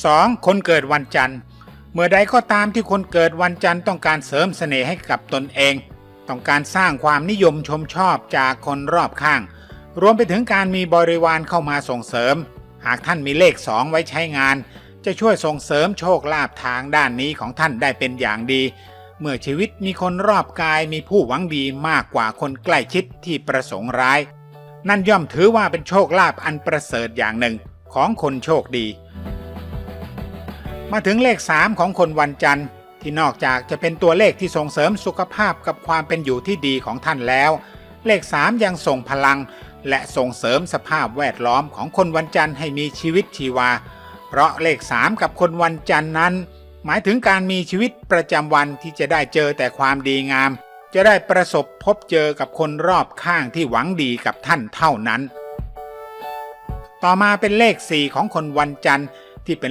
2. คนเกิดวันจันทร์ เมื่อใดก็ตามที่คนเกิดวันจันทร์ต้องการเสริมเสน่ห์ให้กับตนเอง ต้องการสร้างความนิยมชมชอบจากคนรอบข้าง รวมไปถึงการมีบริวารเข้ามาส่งเสริม หากท่านมีเลข 2 ไว้ใช้งาน จะช่วยส่งเสริมโชคลาภทางด้านนี้ของท่านได้เป็นอย่างดี เมื่อชีวิตมีคนรอบกายมีผู้หวังดีมากกว่าคนใกล้ชิดที่ประสงค์ร้าย นั่นย่อมถือว่าเป็นโชคลาภอันประเสริฐอย่างหนึ่งของคนโชคดี มาถึงเลข 3 ของคนวันจันทร์ ที่นอกจากจะเป็นตัวเลขที่ส่งเสริมสุขภาพกับความเป็นอยู่ที่ดีของท่านแล้ว เลข 3 ยังส่งพลัง และส่งเสริมสภาพแวดล้อมของคนวันจันทร์ให้มีชีวิตชีวา เพราะเลข 3 กับคนวันจันทร์นั้น หมายถึงการมีชีวิตประจำวันที่จะได้เจอแต่ความดีงาม จะได้ประสบพบเจอกับคนรอบข้างที่หวังดีกับท่านเท่านั้น ต่อมาเป็นเลข 4 ของคนวันจันทร์ที่เป็น